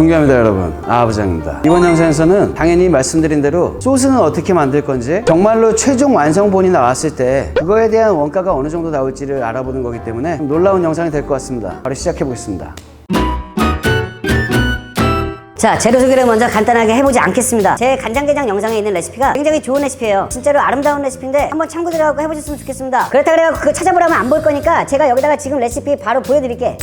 존경합니다 여러분 아부장입니다 이번 영상에서는 당연히 말씀드린 대로 소스는 어떻게 만들 건지 정말로 최종 완성본이 나왔을 때 그거에 대한 원가가 어느 정도 나올지를 알아보는 거기 때문에 좀 놀라운 영상이 될 것 같습니다 바로 시작해 보겠습니다 자, 재료 소개를 먼저 간단하게 해보지 않겠습니다. 제 간장게장 영상에 있는 레시피가 굉장히 좋은 레시피예요. 진짜로 아름다운 레시피인데 한번 참고들 하고 해보셨으면 좋겠습니다. 그렇다 그래요. 그거 찾아보라면 안 볼 거니까 제가 여기다가 지금 레시피 바로 보여드릴게.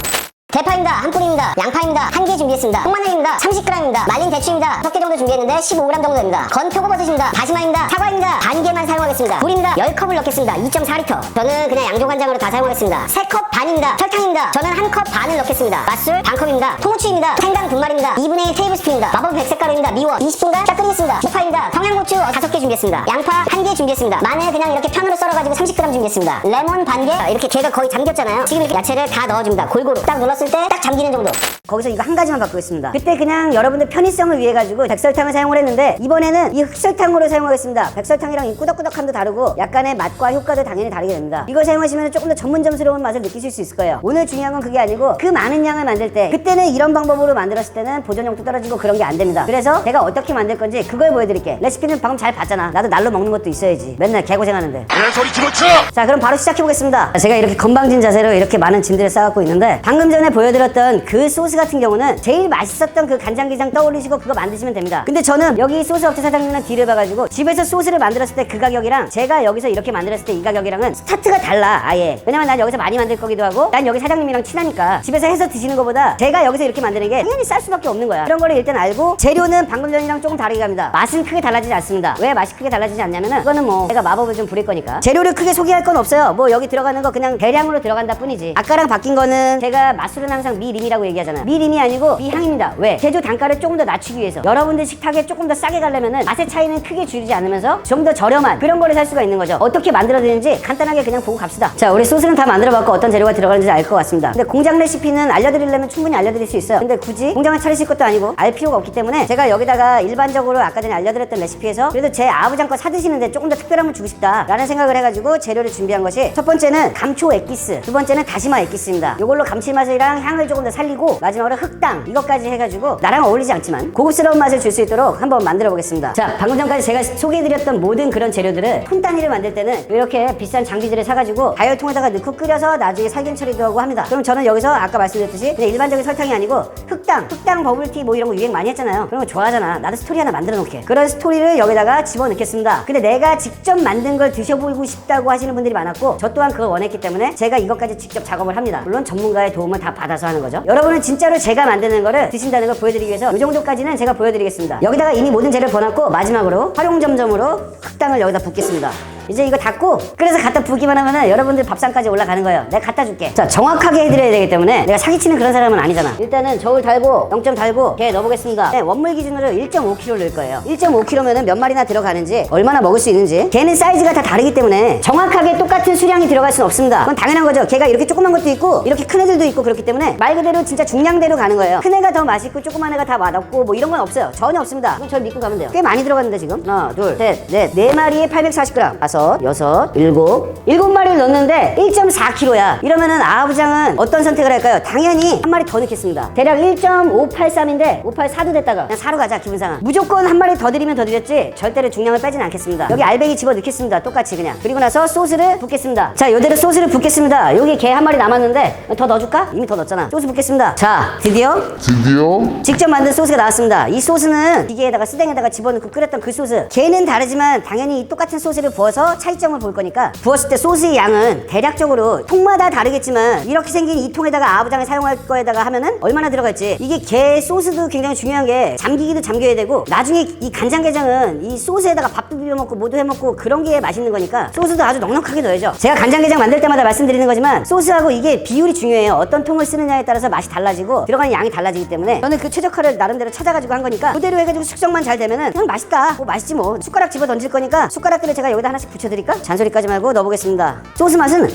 대파입니다. 한 뿌리입니다. 양파입니다. 한 개 준비했습니다. 홍마늘입니다. 30g입니다. 말린 대추입니다. 6개 정도 준비했는데 15g 정도 됩니다. 건 표고버섯입니다. 다시마입니다. 사과입니다. 반 개만 사용하겠습니다. 물입니다. 10컵을 넣겠습니다. 2.4리터. 저는 그냥 양조간장으로 다 사용하겠습니다. 3컵 반입니다. 설탕입니다. 저는 한 컵 반을 넣겠습니다. 맛술 반컵입니다. 통후추입니다. 생강 분말입니다. 2분의 1 테이블스푼입니다. 마법 백색가루입니다. 미원 20분간 쫙 끓이겠습니다. 쪽파입니다. 청양고추 5개 준비했습니다. 양파 한개 준비했습니다. 마늘 그냥 이렇게 편으로 썰어가지고 30g 준비했습니다. 레몬 반 개. 이렇게 걔가 거의 잠겼잖아요. 지금 이렇게 야채를 다 넣어줍니다. 골고루 딱 눌렀을 때 딱 잠기는 정도. 거기서 이거 한 가지만 바꾸겠습니다. 그때 그냥 여러분들 편의성을 위해 가지고 백설탕을 사용을 했는데 이번에는 이 흑설탕으로 사용하겠습니다. 백설탕이랑 이 꾸덕꾸덕함도 다르고 약간의 맛과 효과도 당연히 다르게 됩니다. 이걸 사용하시면 조금 더 전문점스러운 맛을 느끼실 수 있을 거예요. 오늘 중요한 건 그게 아니고 그 많은 양을 만들 때 그때는 이런 방법으로 만들었을 때는 보존력도 떨어지고 그런 게 안 됩니다. 그래서 제가 어떻게 만들 건지 그걸 보여드릴게. 레시피는 방금 잘 봤잖아. 나도 날로 먹는 것도 있어야지. 맨날 개고생하는데. 그냥 소리 집어쳐! 자 그럼 바로 시작해 보겠습니다 제가 이렇게 건방진 자세로 이렇게 많은 짐들을 쌓아갖고 있는데 방금 전에 보여드렸던 그 소스 같은 경우는 제일 맛있었던 그 간장게장 떠올리시고 그거 만드시면 됩니다. 근데 저는 여기 소스 업체 사장님이랑 딜을 봐가지고 집에서 소스를 만들었을 때 그 가격이랑 제가 여기서 이렇게 만들었을 때 이 가격이랑은 스타트가 달라 아예. 왜냐면 난 여기서 많이 만들 거기도 하고 난 여기 사장님이랑 친하니까 집에서 해서 드시는 것보다 제가 여기서 이렇게 만드는 게 당연히 쌀 수밖에 없는 거야. 그런 거를 일단 알고 재료는 방금 전이랑 조금 다르게 갑니다. 맛은 크게 달라지지 않습니다. 왜 맛이 크게 달라지지 않냐면은 그거는 뭐 제가 마법을 좀 부릴 거니까. 재료를 크게 소개할 건 없어요. 뭐 여기 들어가는 거 그냥 대량으로 들어간다 뿐이지. 아까랑 바뀐 거는 제가 맛 술은 항상 미림이라고 얘기하잖아 미림이 아니고 미향입니다. 왜? 제조 단가를 조금 더 낮추기 위해서. 여러분들 식탁에 조금 더 싸게 가려면은 맛의 차이는 크게 줄이지 않으면서 좀 더 저렴한 그런 거를 살 수가 있는 거죠. 어떻게 만들어지는지 간단하게 그냥 보고 갑시다. 자 우리 소스는 다 만들어봤고 어떤 재료가 들어가는지 알 것 같습니다. 근데 공장 레시피는 알려드리려면 충분히 알려드릴 수 있어요. 근데 굳이 공장을 차리실 것도 아니고 알 필요가 없기 때문에 제가 여기다가 일반적으로 아까 전에 알려드렸던 레시피에서 그래도 제 아부장 거 사드시는데 조금 더 특별함을 주고 싶다라는 생각을 해가지고 재료를 준비한 것이 첫 번째는 감초 액기스 두 번째는 다시마 액기스입니다. 이걸로 감칠맛이랑 향을 조금 더 살리고 마지막으로 흑당 이것까지 해가지고 나랑 어울리지 않지만 고급스러운 맛을 줄 수 있도록 한번 만들어 보겠습니다. 자 방금 전까지 제가 소개해드렸던 모든 그런 재료들을 톤 단위를 만들 때는 이렇게 비싼 장비들을 사가지고 다이얼통에다가 넣고 끓여서 나중에 살균 처리도 하고 합니다. 그럼 저는 여기서 아까 말씀드렸듯이 그냥 일반적인 설탕이 아니고 흑당 흑당 버블티 뭐 이런 거 유행 많이 했잖아요. 그런 거 좋아하잖아. 나도 스토리 하나 만들어 놓게. 그런 스토리를 여기다가 집어넣겠습니다. 근데 내가 직접 만든 걸 드셔보고 싶다고 하시는 분들이 많았고 저 또한 그걸 원했기 때문에 제가 이것까지 직접 작업을 합니다. 물론 전문가의 도움을 다 받아서 하는 거죠. 여러분은 진짜로 제가 만드는 거를 드신다는 걸 보여드리기 위해서 이 정도까지는 제가 보여드리겠습니다. 여기다가 이미 모든 재료를 버놨고 마지막으로 활용점점으로 흑당을 여기다 붓겠습니다 이제 이거 닫고 그래서 갖다 부기만 하면은 여러분들 밥상까지 올라가는 거예요. 내가 갖다 줄게. 자 정확하게 해드려야 되기 때문에 내가 사기치는 그런 사람은 아니잖아. 일단은 저울 달고 0점 달고 걔 넣어보겠습니다. 네, 원물 기준으로 1.5kg 넣을 거예요. 1.5kg면은 몇 마리나 들어가는지 얼마나 먹을 수 있는지 걔는 사이즈가 다 다르기 때문에 정확하게 똑같은 수량이 들어갈 수는 없습니다. 그건 당연한 거죠. 걔가 이렇게 조그만 것도 있고 이렇게 큰 애들도 있고 그렇기 때문에 말 그대로 진짜 중량대로 가는 거예요. 큰 애가 더 맛있고 조그만 애가 다 맛없고 뭐 이런 건 없어요. 전혀 없습니다. 그건 절 믿고 가면 돼요. 꽤 많이 들어갔는데 지금? 하나 둘 셋 넷 네 마리에 840g 다섯 여섯 일곱 일곱 마리를 넣는데 1.4kg야. 이러면은 아부장은 어떤 선택을 할까요? 당연히 한 마리 더 넣겠습니다. 대략 1.583인데 584도 됐다가 그냥 사러 가자 기분 상하 무조건 한 마리 더 드리면 더 드렸지 절대로 중량을 빼진 않겠습니다. 여기 알배기 집어 넣겠습니다. 똑같이 그냥. 그리고 나서 소스를 붓겠습니다. 자 요대로 소스를 붓겠습니다. 여기 게한 마리 남았는데 더 넣어줄까? 이미 더 넣었잖아. 소스 붓겠습니다. 자 드디어 드디어 직접 만든 소스가 나왔습니다. 이 소스는 기계에다가 쓰댕에다가 집어넣고 끓였던 그 소스. 걔는 다르지만 당연히 이 똑같은 소스를 부어서 차이점을 볼 거니까 부었을 때 소스의 양은 대략적으로 통마다 다르겠지만 이렇게 생긴 이 통에다가 아부장을 사용할 거에다가 하면은 얼마나 들어갈지 이게 게 소스도 굉장히 중요한 게 잠기기도 잠겨야 되고 나중에 이 간장게장은 이 소스에다가 밥도 비벼 먹고 뭐도 해 먹고 그런 게 맛있는 거니까 소스도 아주 넉넉하게 넣어야죠. 제가 간장게장 만들 때마다 말씀드리는 거지만 소스하고 이게 비율이 중요해요. 어떤 통을 쓰느냐에 따라서 맛이 달라지고 들어가는 양이 달라지기 때문에 저는 그 최적화를 나름대로 찾아가지고 한 거니까 그대로 해가지고 숙성만 잘 되면은 그냥 맛있다. 뭐 맛있지 뭐. 숟가락 집어 던질 거니까 숟가락들을 제가 여기다 하나씩 붙여드릴까? 잔소리까지 말고 넣어보겠습니다. 소스 맛은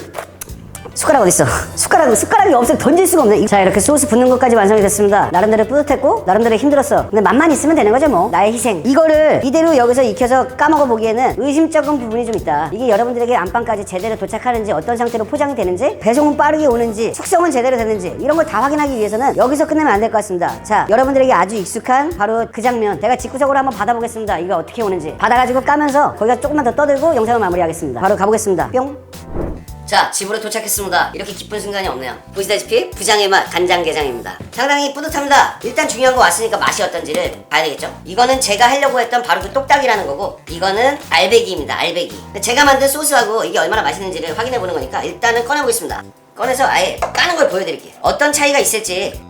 숟가락 어딨어? 숟가락, 숟가락이 없어 던질 수가 없네. 자, 이렇게 소스 붓는 것까지 완성이 됐습니다. 나름대로 뿌듯했고, 나름대로 힘들었어. 근데 맛만 있으면 되는 거죠, 뭐. 나의 희생. 이거를 이대로 여기서 익혀서 까먹어 보기에는 의심쩍은 부분이 좀 있다. 이게 여러분들에게 안방까지 제대로 도착하는지, 어떤 상태로 포장이 되는지, 배송은 빠르게 오는지, 숙성은 제대로 되는지, 이런 걸 다 확인하기 위해서는 여기서 끝내면 안 될 것 같습니다. 자, 여러분들에게 아주 익숙한 바로 그 장면. 내가 직구석으로 한번 받아보겠습니다. 이거 어떻게 오는지. 받아가지고 까면서 거기가 조금만 더 떠들고 영상을 마무리하겠습니다. 바로 가보겠습니다. 뿅. 자, 집으로 도착했습니다. 이렇게 기쁜 순간이 없네요. 보시다시피 부장의 맛 간장게장입니다. 상당히 뿌듯합니다. 일단 중요한 거 왔으니까 맛이 어떤지를 봐야 되겠죠? 이거는 제가 하려고 했던 바로 그 똑딱이라는 거고 이거는 알배기입니다. 알배기. 제가 만든 소스하고 이게 얼마나 맛있는지를 확인해 보는 거니까 일단은 꺼내보겠습니다. 꺼내서 아예 까는 걸 보여드릴게요. 어떤 차이가 있을지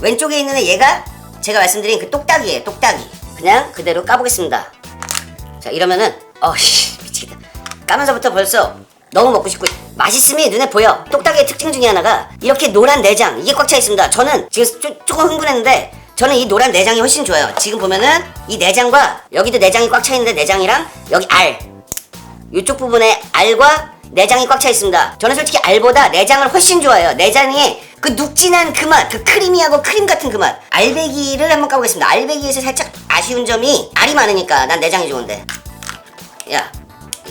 왼쪽에 있는 애 얘가 제가 말씀드린 그 똑딱이에요. 똑딱이. 그냥 그대로 까보겠습니다. 자 이러면은 어씨 미치겠다 까면서부터 벌써 너무 먹고 싶고 맛있음이 눈에 보여 똑딱이의 특징 중에 하나가 이렇게 노란 내장 이게 꽉 차 있습니다 저는 지금 쪼, 조금 흥분했는데 저는 이 노란 내장이 훨씬 좋아요 지금 보면은 이 내장과 여기도 내장이 꽉 차 있는데 내장이랑 여기 알 이쪽 부분에 알과 내장이 꽉 차 있습니다. 저는 솔직히 알보다 내장을 훨씬 좋아해요. 내장에 그 눅진한 그 맛, 그 크리미하고 크림 같은 그 맛. 알배기를 한번 까보겠습니다. 알배기에서 살짝 아쉬운 점이 알이 많으니까 난 내장이 좋은데. 야,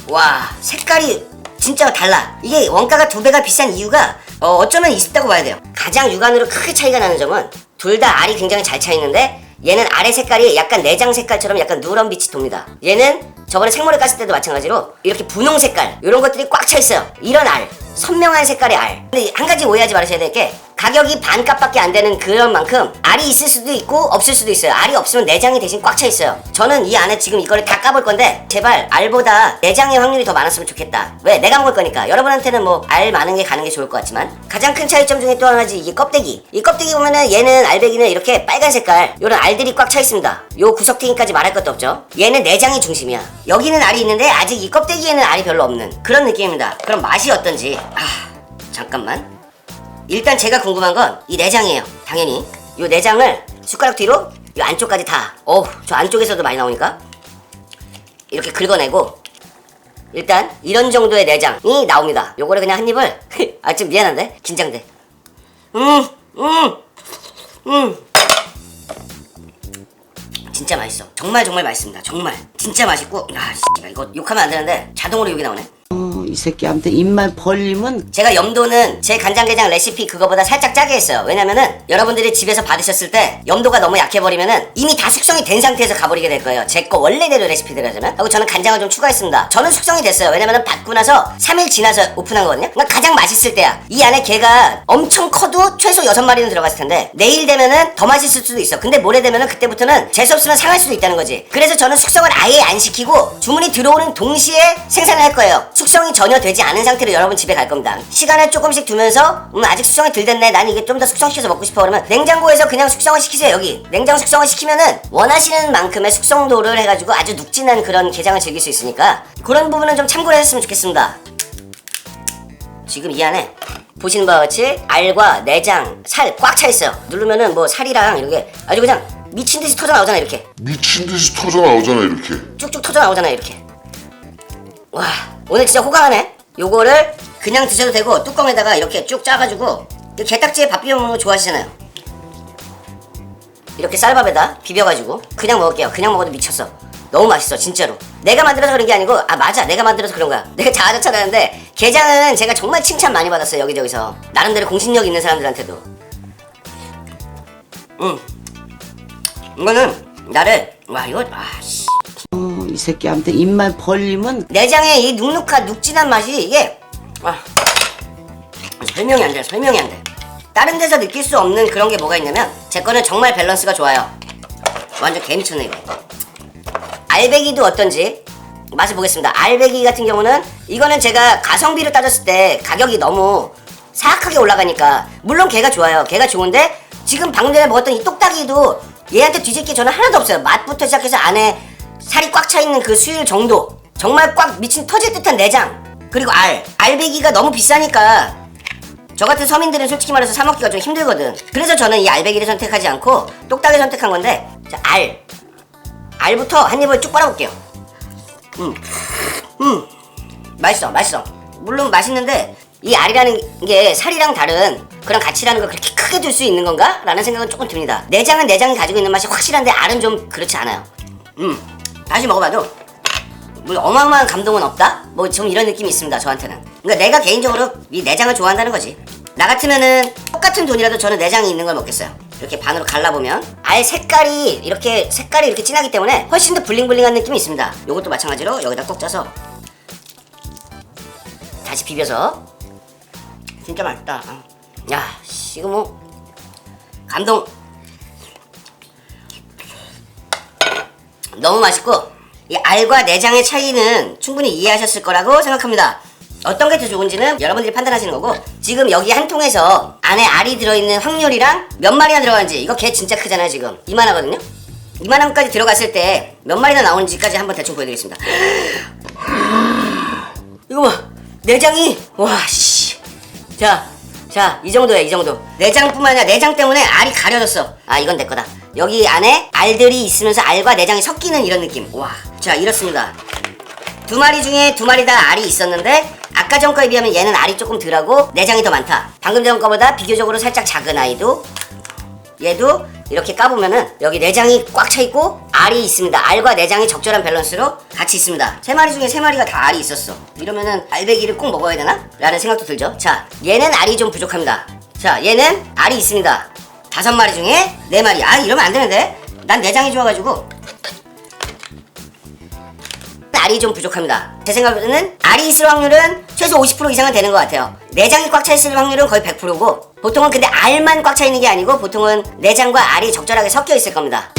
와 색깔이 진짜 달라. 이게 원가가 두 배가 비싼 이유가 어, 어쩌면 있다고 봐야 돼요. 가장 육안으로 크게 차이가 나는 점은 둘 다 알이 굉장히 잘 차 있는데 얘는 알의 색깔이 약간 내장 색깔처럼 약간 누런 빛이 돕니다. 얘는 저번에 생머리 깠을 때도 마찬가지로 이렇게 분홍 색깔 이런 것들이 꽉 차 있어요. 이런 알, 선명한 색깔의 알. 근데 한 가지 오해하지 말으셔야 될 게 가격이 반값밖에 안 되는 그런 만큼 알이 있을 수도 있고 없을 수도 있어요. 알이 없으면 내장이 대신 꽉 차 있어요. 저는 이 안에 지금 이거를 다 까볼 건데 제발 알보다 내장의 확률이 더 많았으면 좋겠다. 왜? 내가 먹을 거니까. 여러분한테는 뭐 알 많은 게 가는 게 좋을 것 같지만 가장 큰 차이점 중에 또 하나지 이게 껍데기. 이 껍데기 보면은 얘는 알배기는 이렇게 빨간 색깔 이런 알들이 꽉 차 있습니다. 요 구석탱이까지 말할 것도 없죠. 얘는 내장이 중심이야. 여기는 알이 있는데 아직 이 껍데기에는 알이 별로 없는 그런 느낌입니다. 그럼 맛이 어떤지 아 잠깐만. 일단 제가 궁금한 건 이 내장이에요. 당연히 이 내장을 숟가락 뒤로 이 안쪽까지 다. 어우 저 안쪽에서도 많이 나오니까 이렇게 긁어내고 일단 이런 정도의 내장이 나옵니다. 요거를 그냥 한 입을 아 좀 미안한데 긴장돼. 음, 음, 음. 진짜 맛있어. 정말 정말 맛있습니다. 정말 진짜 맛있고 아 씨, 이거 욕하면 안 되는데 자동으로 욕이 나오네. 어, 이 새끼한테 입만 벌리면 제가 염도는 제 간장게장 레시피 그거보다 살짝 짜게 했어요. 왜냐면은 여러분들이 집에서 받으셨을 때 염도가 너무 약해버리면은 이미 다 숙성이 된 상태에서 가버리게 될 거예요. 제 거 원래대로 레시피대로 하자면. 하고 저는 간장을 좀 추가했습니다. 저는 숙성이 됐어요. 왜냐면은 받고 나서 3일 지나서 오픈한 거거든요. 그러니까 가장 맛있을 때야. 이 안에 개가 엄청 커도 최소 6마리는 들어갔을 텐데 내일 되면은 더 맛있을 수도 있어. 근데 모레 되면은 그때부터는 재수 없으면 상할 수도 있다는 거지. 그래서 저는 숙성을 아예 안 시키고 주문이 들어오는 동시에 생산을 할 거예요. 숙성이 전혀 되지 않은 상태로 여러분 집에 갈 겁니다. 시간을 조금씩 두면서 음 아직 숙성이 덜 됐네. 난 이게 좀 더 숙성시켜서 먹고 싶어 그러면 냉장고에서 그냥 숙성을 시키세요. 여기 냉장 숙성을 시키면은 원하시는 만큼의 숙성도를 해가지고 아주 눅진한 그런 게장을 즐길 수 있으니까 그런 부분은 좀 참고를 하셨으면 좋겠습니다. 지금 이 안에 보시는 바와 같이 알과 내장, 살 꽉 차 있어요. 누르면은 뭐 살이랑 이렇게 아주 그냥 미친 듯이 터져 나오잖아 이렇게. 미친 듯이 터져 나오잖아 이렇게. 쭉쭉 터져 나오잖아요 이렇게 와 오늘 진짜 호강하네. 요거를 그냥 드셔도 되고 뚜껑에다가 이렇게 쭉 짜가지고 이 게딱지에 밥 비벼 먹는 거 좋아하시잖아요. 이렇게 쌀밥에다 비벼가지고 그냥 먹을게요. 그냥 먹어도 미쳤어. 너무 맛있어 진짜로. 내가 만들어서 그런 게 아니고 아 맞아. 내가 만들어서 그런 거야. 내가 자아자찬하는데 게장은 제가 정말 칭찬 많이 받았어요 여기저기서. 나름대로 공신력 있는 사람들한테도. 음 이거는 나를 와 이거 아씨. 어, 이 새끼한테 입만 벌리면 내장의 이 눅눅한 눅진한 맛이 이게 아, 설명이 안 돼, 설명이 안 돼. 다른 데서 느낄 수 없는 그런 게 뭐가 있냐면 제 거는 정말 밸런스가 좋아요. 완전 개미쳤네 이거. 알배기도 어떤지 맛을 보겠습니다. 알배기 같은 경우는 이거는 제가 가성비를 따졌을 때 가격이 너무 사악하게 올라가니까 물론 걔가 좋아요. 걔가 좋은데 지금 방금 전에 먹었던 이 똑딱이도 얘한테 게 저는 하나도 없어요. 맛부터 시작해서 안에 살이 꽉 차 있는 그 수율 정도. 정말 꽉 미친 터질 듯한 내장. 그리고 알. 알배기가 너무 비싸니까. 저 같은 서민들은 솔직히 말해서 사 먹기가 좀 힘들거든. 그래서 저는 이 알배기를 선택하지 않고 똑딱이 선택한 건데 자, 알. 알부터 한 입을 쭉 빨아볼게요. 음, 음, 맛있어 맛있어. 물론 맛있는데 이 알이라는 게 살이랑 다른 그런 가치라는 걸 그렇게 크게 둘수 있는 건가? 라는 생각은 조금 듭니다. 내장은 내장이 가지고 있는 맛이 확실한데 알은 좀 그렇지 않아요. 음, 다시 먹어봐도 뭐 어마어마한 감동은 없다? 뭐 좀 이런 느낌이 있습니다 저한테는. 그러니까 내가 개인적으로 이 내장을 좋아한다는 거지. 나 같으면은 똑같은 돈이라도 저는 내장이 있는 걸 먹겠어요. 이렇게 반으로 갈라보면. 알 색깔이 이렇게 색깔이 이렇게 진하기 때문에 훨씬 더 블링블링한 느낌이 있습니다. 요것도 마찬가지로 여기다 꼭 짜서 다시 비벼서. 진짜 맛있다. 야 씨, 이거 뭐 감동 너무 맛있고 이 알과 내장의 차이는 충분히 이해하셨을 거라고 생각합니다. 어떤 게 더 좋은지는 여러분들이 판단하시는 거고 지금 여기 한 통에서 안에 알이 들어있는 확률이랑 몇 마리나 들어가는지 이거 개 진짜 크잖아요 지금. 이만하거든요? 이만한 것까지 들어갔을 때 몇 마리나 나오는지까지 한번 대충 보여드리겠습니다. 이거 봐. 내장이 와씨 자 이 정도야 이 정도. 내장뿐만 아니라 내장 때문에 알이 가려졌어. 아 이건 내 거다. 여기 안에 알들이 있으면서 알과 내장이 섞이는 이런 느낌. 와 자 이렇습니다. 두 마리 중에 두 마리 다 알이 있었는데 아까 전 거에 비하면 얘는 알이 조금 덜하고 내장이 더 많다. 방금 전 거보다 비교적으로 살짝 작은 아이도 얘도 이렇게 까보면은 여기 내장이 꽉 차 있고 알이 있습니다. 알과 내장이 적절한 밸런스로 같이 있습니다. 세 마리 중에 세 마리가 다 알이 있었어. 이러면은 알배기를 꼭 먹어야 되나? 라는 생각도 들죠. 자, 얘는 알이 좀 부족합니다. 자, 얘는 알이 있습니다. 다섯 마리 중에 네 마리. 아, 이러면 안 되는데. 난 내장이 좋아가지고 알이 좀 부족합니다. 제 생각에는 알이 있을 확률은 최소 50% 이상은 되는 것 같아요. 내장이 꽉 차 있을 확률은 거의 100%고 보통은 근데 알만 꽉 차 있는 게 아니고 보통은 내장과 알이 적절하게 섞여 있을 겁니다.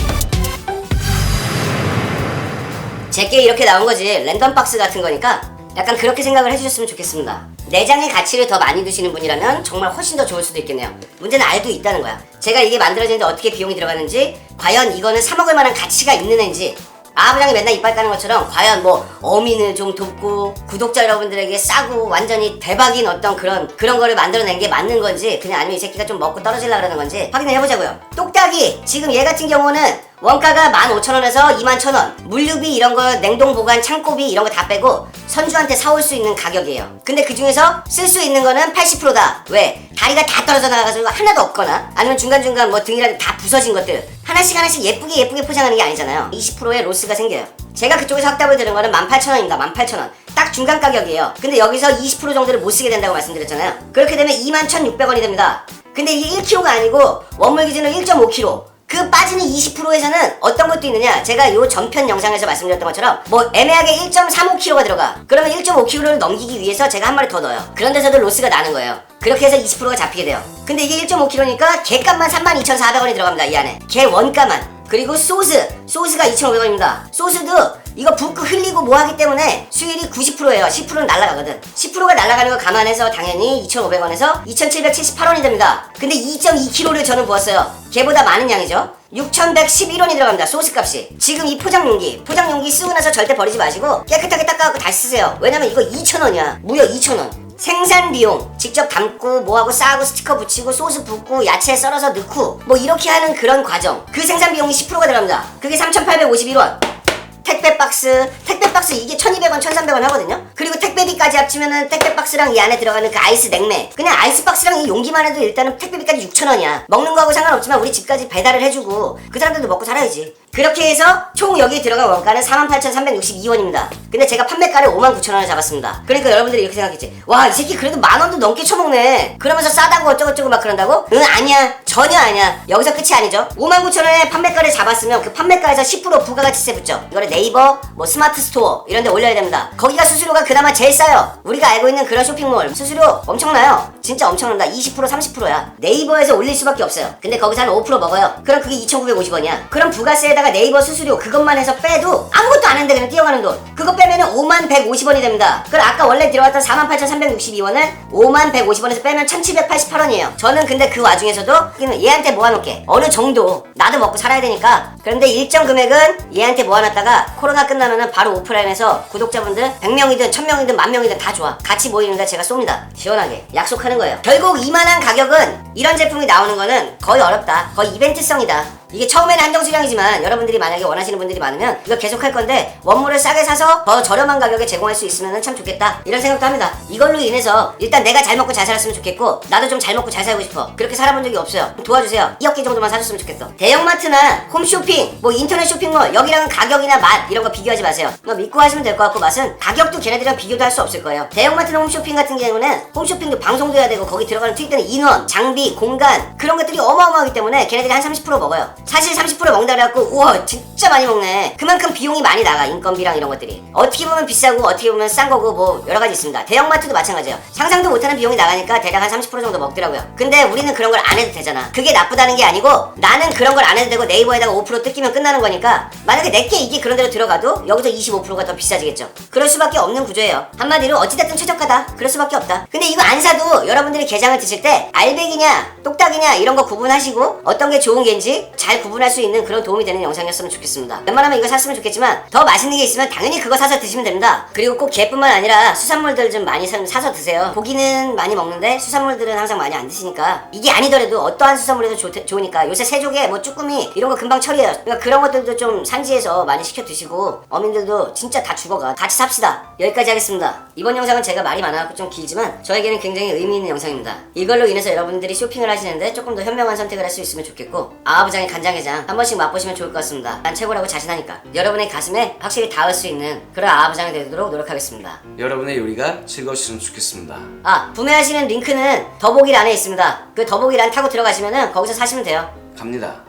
제게 이렇게 나온 거지 랜덤 박스 같은 거니까 약간 그렇게 생각을 해주셨으면 좋겠습니다. 내장의 가치를 더 많이 두시는 분이라면 정말 훨씬 더 좋을 수도 있겠네요. 문제는 알도 있다는 거야. 제가 이게 만들어지는데 어떻게 비용이 들어가는지, 과연 이거는 사 먹을 만한 가치가 있는 애인지, 아 부장이 맨날 이빨 까는 것처럼 과연 뭐 어민을 좀 돕고 구독자 여러분들에게 싸고 완전히 대박인 어떤 그런 그런 거를 만들어낸 게 맞는 건지 그냥 아니면 이 새끼가 좀 먹고 떨어질라 그러는 건지 확인을 해보자고요. 똑딱이! 지금 얘 같은 경우는 원가가 15,000원에서 21,000원. 물류비 이런 거 냉동 보관 창고비 이런 거 다 빼고 선주한테 사올 수 있는 가격이에요. 근데 그 중에서 쓸 수 있는 거는 80%다. 왜? 다리가 다 떨어져 나가가지고 하나도 없거나 아니면 중간중간 뭐 등이라도 다 부서진 것들 하나씩 하나씩 예쁘게 예쁘게 포장하는 게 아니잖아요. 20%의 로스가 생겨요 제가 그쪽에서 확답을 들은 거는 18,000원입니다. 18,000원. 딱 중간 가격이에요. 근데 여기서 20% 정도를 못 쓰게 된다고 말씀드렸잖아요. 그렇게 되면 21,600원이 됩니다. 근데 이게 1kg가 아니고 원물 기준으로 1.5kg 그 빠지는 20%에서는 어떤 것도 있느냐? 제가 요 전편 영상에서 말씀드렸던 것처럼 뭐 애매하게 1.35kg가 들어가. 그러면 1.5kg를 넘기기 위해서 제가 한 마리 더 넣어요. 그런 데서도 로스가 나는 거예요. 그렇게 해서 20%가 잡히게 돼요. 근데 이게 1.5kg니까 개값만 32,400원이 들어갑니다 이 안에. 개 원가만 그리고 소스 소스가 2,500원입니다. 소스도 이거 붓고 흘리고 뭐 하기 때문에 수율이 90%예요. 10%는 날라가거든. 10%가 날라가는 거 감안해서 당연히 2,500원에서 2,778원이 됩니다. 근데 2.2kg를 저는 부었어요. 걔보다 많은 양이죠. 6,111원이 들어갑니다 소스 값이. 지금 이 포장 용기. 포장 용기 쓰고 나서 절대 버리지 마시고 깨끗하게 닦아갖고 다시 쓰세요. 왜냐면 이거 2,000원이야. 무려 2,000원 생산 비용 직접 담고 뭐하고 싸고 스티커 붙이고 소스 붓고 야채 썰어서 넣고 뭐 이렇게 하는 그런 과정 그 생산 비용이 10%가 들어갑니다 그게 3,851원 택배 박스, 택배 박스 이게 1200원, 1300원 하거든요? 그리고 택배비까지 합치면은 택배 박스랑 이 안에 들어가는 그 아이스 냉매. 그냥 아이스 박스랑 이 용기만 해도 일단은 택배비까지 6,000원이야. 먹는 거하고 상관없지만 우리 집까지 배달을 해주고 그 사람들도 먹고 살아야지. 그렇게 해서 총 여기 들어간 원가는 48,362원입니다. 근데 제가 판매가를 59,000원을 잡았습니다. 그러니까 여러분들이 이렇게 생각했지. 와, 이 새끼 그래도 만 원도 넘게 쳐먹네. 그러면서 싸다고 어쩌고저쩌고 막 그런다고? 응, 아니야. 전혀 아니야. 여기서 끝이 아니죠. 59,000원에 판매가를 잡았으면 그 판매가에서 10% 부가가치세 붙죠. 이거를 네이버, 뭐 스마트 스토어 이런 데 올려야 됩니다. 거기가 수수료가 그나마 제일 싸요. 우리가 알고 있는 그런 쇼핑몰 수수료 엄청나요. 진짜 엄청난다. 20% 30%야. 네이버에서 올릴 수밖에 없어요. 근데 거기서 한 5% 먹어요. 그럼 그게 2,950원이야. 그럼 부가세 에다가 네이버 수수료 그것만 해서 빼도 아무것도 안 했는데 그냥 뛰어가는 돈. 그거 빼면은 5만 150원이 됩니다. 그럼 아까 원래 들어갔던 48,362원을 5만 150원에서 빼면 1,788원이에요. 저는 근데 그 와중에서도 얘한테 모아놓게 어느 정도 나도 먹고 살아야 되니까 그런데 일정 금액은 얘한테 모아놨다가 코로나 끝나면은 바로 오프라인에서 구독자분들 100명이든 1000명이든 만명이든 다 좋아. 같이 모이는데 제가 쏩니다. 시원하게 약속하는 거예요. 결국 이만한 가격은 이런 제품이 나오는 거는 거의 어렵다. 거의 이벤트성이다. 이게 처음에는 한정 수량이지만 여러분들이 만약에 원하시는 분들이 많으면 이거 계속 할 건데 원물을 싸게 사서 더 저렴한 가격에 제공할 수 있으면 참 좋겠다. 이런 생각도 합니다. 이걸로 인해서 일단 내가 잘 먹고 잘 살았으면 좋겠고 나도 좀 잘 먹고 잘 살고 싶어. 그렇게 살아본 적이 없어요. 도와주세요. 2억 개 정도만 사줬으면 좋겠어. 대형마트나 홈쇼핑 뭐 인터넷 쇼핑몰 여기랑은 가격이나 맛 이런 거 비교하지 마세요. 뭐 믿고 하시면 될 것 같고 맛은 가격도 걔네들이랑 비교도 할 수 없을 거예요. 대형마트나 홈쇼핑 같은 경우는 홈쇼핑도 방송도 해야 되고 거기 들어가는 투입되는 인원 장비 공간 그런 것들이 어마어마하기 때문에 걔네들이 한 30% 먹어요 사실 30% 먹는다 그래갖고 우와 진짜 많이 먹네. 그만큼 비용이 많이 나가 인건비랑 이런 것들이. 어떻게 보면 비싸고 어떻게 보면 싼 거고 뭐 여러 가지 있습니다. 대형마트도 마찬가지예요. 상상도 못하는 비용이 나가니까 대략 한 30% 정도 먹더라고요. 근데 우리는 그런 걸 안 해도 되잖아. 그게 나쁘다는 게 아니고 나는 그런 걸 안 해도 되고 네이버에다가 5% 뜯기면 끝나는 거니까 만약에 내게 이게 그런 데로 들어가도 여기서 25%가 더 비싸지겠죠. 그럴 수밖에 없는 구조예요. 한마디로 어찌됐든 최저가다. 그럴 수밖에 없다. 근데 이거 안 사도 여러분들이 게장을 드실 때 알백이냐 똑딱이냐 이런 거 구분하시고 어떤 게 좋은 게인지 잘 구분할 수 있는 그런 도움이 되는 영상이었으면 좋겠습니다. 웬만하면 이거 샀으면 좋겠지만 더 맛있는 게 있으면 당연히 그거 사서 드시면 됩니다. 그리고 꼭 게뿐만 아니라 수산물들 좀 많이 사- 사서 드세요. 고기는 많이 먹는데 수산물들은 항상 많이 안 드시니까 이게 아니더라도 어떠한 수산물에도 좋, 좋으니까 요새 새조개 뭐 쭈꾸미 이런 거 금방 처리해요. 그러니까 그런 것들도 좀 산지에서 많이 시켜 드시고 어민들도 진짜 다 죽어가. 같이 삽시다. 여기까지 하겠습니다. 이번 영상은 제가 말이 많아서 좀 길지만 저에게는 굉장히 의미 있는 영상입니다. 이걸로 인해서 여러분들이 쇼핑을 하시는데 조금 더 현명한 선택을 할 수 있으면 좋겠고 아부장의 간장 게장 한 번씩 맛보시면 좋을 것 같습니다. 난 최고라고 자신하니까. 여러분의 가슴에 확실히 닿을 수 있는 그런 아부장이 되도록 노력하겠습니다. 여러분의 요리가 즐거우셨으면 좋겠습니다. 아 구매하시는 링크는 더보기란에 있습니다. 그 더보기란 타고 들어가시면은 거기서 사시면 돼요. 갑니다.